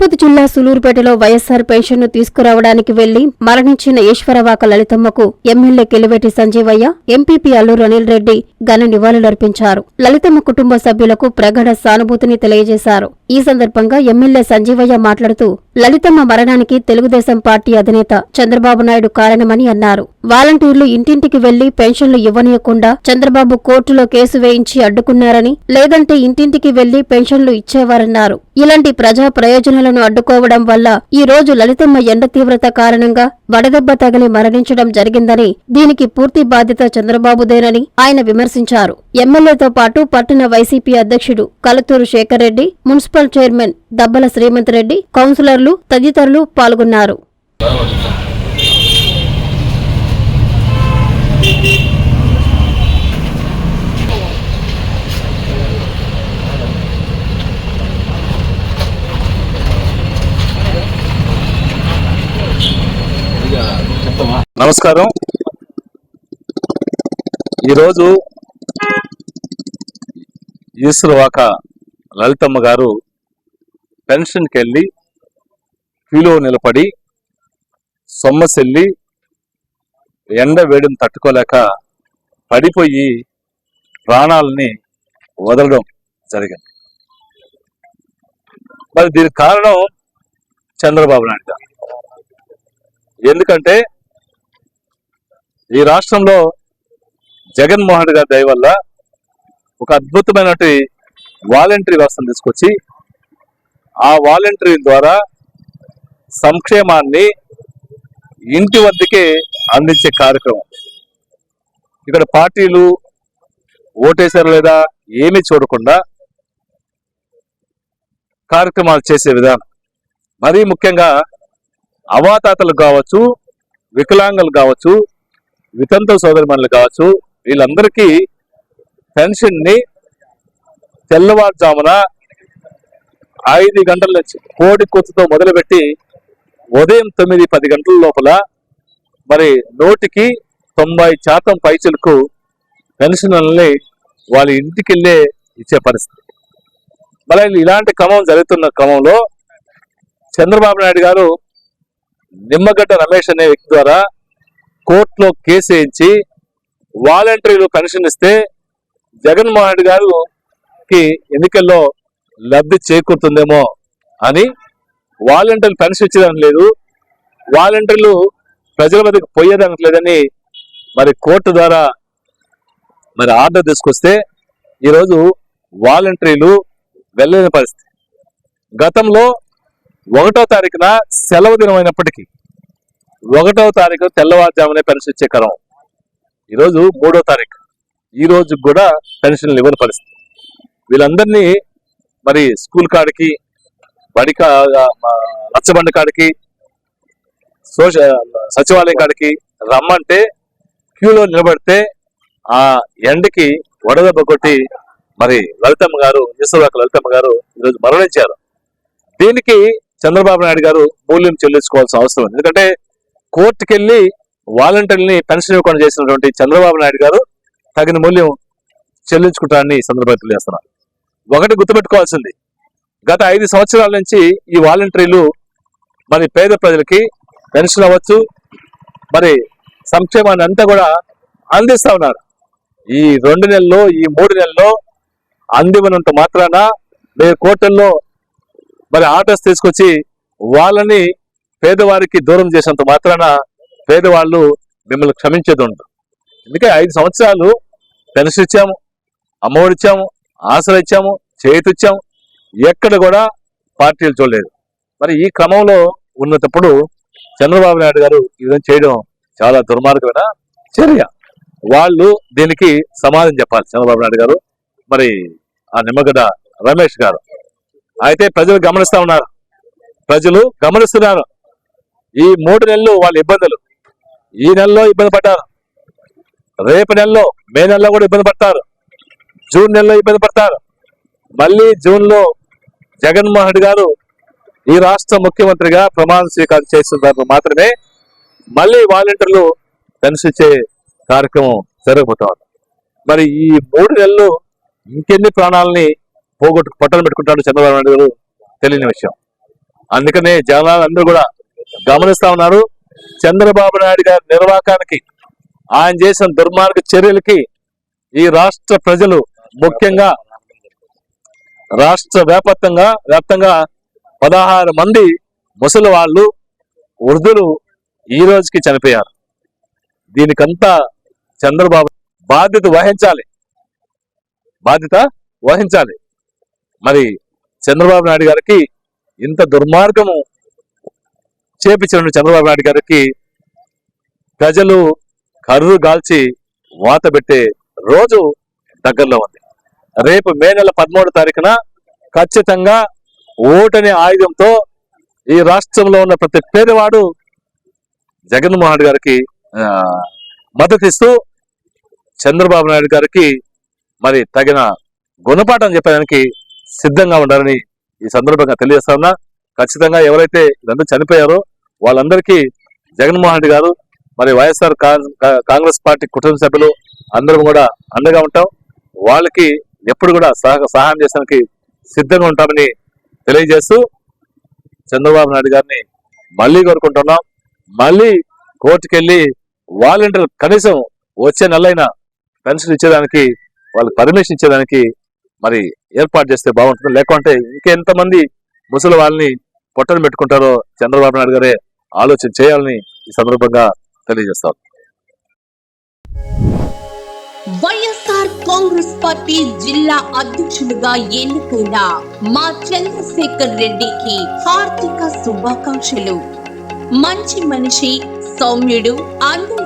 తిరుపతి జిల్లా సులూరుపేటలో వైఎస్సార్ పెన్షన్ను తీసుకురావడానికి వెళ్ళి మరణించిన ఈశ్వరవాక లలితమ్మకు ఎమ్మెల్యే కెలివేటి సంజీవయ్య ఎంపీపీ అల్లూరు అనిల్ రెడ్డి ఘన నివాళులర్పించారు. లలితమ్మ కుటుంబ సభ్యులకు ప్రగాఢ సానుభూతిని తెలియజేశారు. ఈ సందర్భంగా ఎమ్మెల్యే సంజీవయ్య మాట్లాడుతూ లలితమ్మ మరణానికి తెలుగుదేశం పార్టీ అధినేత చంద్రబాబు నాయుడు కారణమని అన్నారు. వాలంటీర్లు ఇంటింటికి వెళ్ళి పెన్షన్లు ఇవ్వనీయకుండా చంద్రబాబు కోర్టులో కేసు వేయించి అడ్డుకున్నారని లేదంటే ఇంటింటికి వెళ్ళి పెన్షన్లు ఇచ్చేవారన్నారు. ఇలాంటి ప్రజా ప్రయోజనాలను అడ్డుకోవడం వల్ల ఈ రోజు లలితమ్మ ఎండ తీవ్రత కారణంగా వడదెబ్బ తగిలి మరణించడం జరిగిందని దీనికి పూర్తి బాధ్యత చంద్రబాబుదేనని ఆయన విమర్శించారు. ఎమ్మెల్యేతో పాటు పట్టణ వైసీపీ అధ్యక్షుడు కలతూరు శేఖర్ రెడ్డి మున్సిపల్ చైర్మన్ దబ్బల శ్రీమంత్ రెడ్డి కౌన్సిలర్లు తదితరులు పాల్గొన్నారు. నమస్కారం. ఈరోజు ఈశ్వరవాక లలితమ్మ గారు పెన్షన్కి వెళ్ళి క్యూలో నిలబడి సొమ్మసెల్లి ఎండ వేడిని తట్టుకోలేక పడిపోయి ప్రాణాలని వదలడం జరిగింది. మరి దీనికి కారణం చంద్రబాబు నాయుడు గారు. ఎందుకంటే ఈ రాష్ట్రంలో జగన్మోహన్ గారి దయ వల్ల ఒక అద్భుతమైనటువంటి వాలంటరీ వ్యవస్థను తీసుకొచ్చి ఆ వాలంటరీ ద్వారా సంక్షేమాన్ని ఇంటి వద్దకే అందించే కార్యక్రమం. ఇక్కడ పార్టీలు ఓటేశారు లేదా ఏమీ చూడకుండా కార్యక్రమాలు చేసే విధానం. మరీ ముఖ్యంగా అవాతాతలు కావచ్చు వికలాంగులు కావచ్చు వితంతు సోదరిమణులు కావచ్చు వీళ్ళందరికీ పెన్షన్ని తెల్లవారుజామున ఐదు గంటల నుంచి కోడి కూతుతో మొదలుపెట్టి ఉదయం తొమ్మిది పది గంటల లోపల మరి నోటికి తొంభై శాతం పైసలకు పెన్షన్లని వాళ్ళ ఇంటికి వెళ్ళే ఇచ్చే పరిస్థితి. మరి ఇలాంటి క్రమం జరుగుతున్న క్రమంలో చంద్రబాబు నాయుడు గారు నిమ్మగడ్డ రమేష్ అనే వ్యక్తి ద్వారా కోర్టులో కేసు వేయించి వాలంటరీలో పెన్షన్ ఇస్తే జగన్మోహన్ రెడ్డి గారికి ఎన్నికల్లో లబ్ధి చేకూరుతుందేమో అని వాలంటీర్లు పెన్షన్ ఇచ్చేదానికి లేదు. వాలంటీర్లు ప్రజల మీదకి పోయేదానికి లేదని మరి కోర్టు ద్వారా మరి ఆర్డర్ తీసుకొస్తే ఈరోజు వాలంటీర్లు వెళ్ళలేని పరిస్థితి. గతంలో ఒకటో తారీఖున సెలవు దినం అయినప్పటికీ ఒకటవ తారీఖు తెల్లవారుజామునే పెన్షన్ ఇచ్చే క్రమం ఈరోజు మూడో తారీఖు. ఈ రోజు కూడా పెన్షన్లు ఇవ్వని పరిస్థితి. వీళ్ళందరినీ మరి స్కూల్ కాడికి బడి రచ్చబండి కాడికి సోషల్ సచివాలయం కాడికి రమ్మంటే క్యూలో నిలబడితే ఆ ఎండకి వడదెబ్బ కొట్టి మరి లలితమ్మ గారు ఈశ్వరవాక లలితమ్మ గారు ఈరోజు మరణించారు. దీనికి చంద్రబాబు నాయుడు గారు మూల్యం చెల్లించుకోవాల్సిన అవసరం ఉంది. ఎందుకంటే కోర్టుకెళ్ళి వాలంటీర్ని పెన్షన్ ఇవ్వకుండా చేసినటువంటి చంద్రబాబు నాయుడు గారు తగిన మూల్యం చెల్లించుకుంటారని సందర్భంగా తెలియజేస్తున్నారు. ఒకటి గుర్తుపెట్టుకోవాల్సింది. గత ఐదు సంవత్సరాల నుంచి ఈ వాలంటీర్లు మరి పేద ప్రజలకి పెన్షన్ అవ్వచ్చు మరి సంక్షేమాన్ని అంతా కూడా అందిస్తూ ఉన్నారు. ఈ రెండు నెలల్లో ఈ మూడు నెలల్లో అందివనంత మాత్రాన మీరు కోర్టుల్లో మరి ఆర్డర్స్ తీసుకొచ్చి వాళ్ళని పేదవారికి దూరం చేసినంత మాత్రాన పేదవాళ్ళు మిమ్మల్ని క్షమించేది ఉండదు. అందుకే ఐదు సంవత్సరాలు పెన్షన్ ఇచ్చాము అమ్మఒడి ఇచ్చాము ఆసరా ఇచ్చాము చేతి ఇచ్చాము ఎక్కడ కూడా పార్టీలు చూడలేదు. మరి ఈ క్రమంలో ఉన్నప్పుడు చంద్రబాబు నాయుడు గారు ఇది చేయడం చాలా దుర్మార్గమైన చర్య. వాళ్ళు దీనికి సమాధానం చెప్పాలి చంద్రబాబు నాయుడు గారు. మరి ఆ నిమ్మగడ్డ రమేష్ గారు. అయితే ప్రజలు గమనిస్తా ఉన్నారు. ప్రజలు గమనిస్తున్నారు. ఈ మూడు నెలలు వాళ్ళ ఇబ్బందులు. ఈ నెలలో ఇబ్బంది పడ్డారు. రేపు నెలలో మే నెలలో కూడా ఇబ్బంది పడతారు. జూన్ నెలలో ఇబ్బంది పడతారు. మళ్ళీ జూన్లో జగన్మోహన్ రెడ్డి గారు ఈ రాష్ట్ర ముఖ్యమంత్రిగా ప్రమాణ స్వీకారం చేస్తున్నారు మాత్రమే మళ్ళీ వాలంటీర్లు పెన్షన్ కార్యక్రమం జరగబోతా మరి ఈ మూడు నెలలు ఇంకెన్ని ప్రాణాలని పోగొట్టు పట్టణం పెట్టుకుంటాడు చంద్రబాబు నాయుడు గారు తెలియని విషయం. అందుకనే జనాలందరూ కూడా గమనిస్తా ఉన్నారు. చంద్రబాబు నాయుడు గారి నిర్వాహకానికి ఆయన చేసిన దుర్మార్గ చర్యలకి ఈ రాష్ట్ర ప్రజలు ముఖ్యంగా రాష్ట్ర వ్యాప్తంగా వ్యాప్తంగా పదహారు మంది ముసలి వాళ్ళు వృద్ధులు ఈ రోజుకి చనిపోయారు. దీనికంతా చంద్రబాబు బాధ్యత వహించాలి. బాధ్యత వహించాలి. మరి చంద్రబాబు నాయుడు గారికి ఇంత దుర్మార్గము చేపించిన చంద్రబాబు నాయుడు గారికి ప్రజలు కర్రు గాల్చి వాత పెట్టే రోజు దగ్గరలో ఉంది. రేపు మే నెల పదమూడు తారీఖున ఖచ్చితంగా ఓటని ఆయుధంతో ఈ రాష్ట్రంలో ఉన్న ప్రతి పేదవాడు జగన్మోహన్ రెడ్డి గారికి మద్దతిస్తూ చంద్రబాబు నాయుడు గారికి మరి తగిన గుణపాఠం చెప్పడానికి సిద్ధంగా ఉండాలని ఈ సందర్భంగా తెలియజేస్తా ఉన్నా. ఖచ్చితంగా ఎవరైతే ఇదంతా చనిపోయారో వాళ్ళందరికీ జగన్మోహన్ రెడ్డి గారు మరి వైఎస్ఆర్ కా- కాంగ్రెస్ పార్టీ కుటుంబ సభ్యులు అందరం కూడా అండగా ఉంటాం. వాళ్ళకి ఎప్పుడు కూడా సహ సహాయం చేసానికి సిద్ధంగా ఉంటామని తెలియజేస్తూ చంద్రబాబు నాయుడు గారిని మళ్ళీ కోరుకుంటున్నాం. మళ్ళీ కోర్టుకెళ్ళి వాలంటీర్ కనీసం వచ్చే నెలైనా పెన్షన్ ఇచ్చేదానికి వాళ్ళకి పర్మిషన్ ఇచ్చేదానికి మరి ఏర్పాటు చేస్తే బాగుంటుంది. లేకుంటే ఇంకెంతమంది ముసలి వాళ్ళని పొట్టను పెట్టుకుంటారో చంద్రబాబు నాయుడు గారే ఆలోచన చేయాలని ఈ సందర్భంగా తెలియజేస్తారు వైఎస్ఆర్ కాంగ్రెస్ పార్టీ జిల్లా అధ్యక్షులుగా ఎన్నుకున్న మా చంద్రశేఖర్ రెడ్డికి హార్దిక శుభాకాంక్షలు. మంచి మనిషి సౌమ్యుడు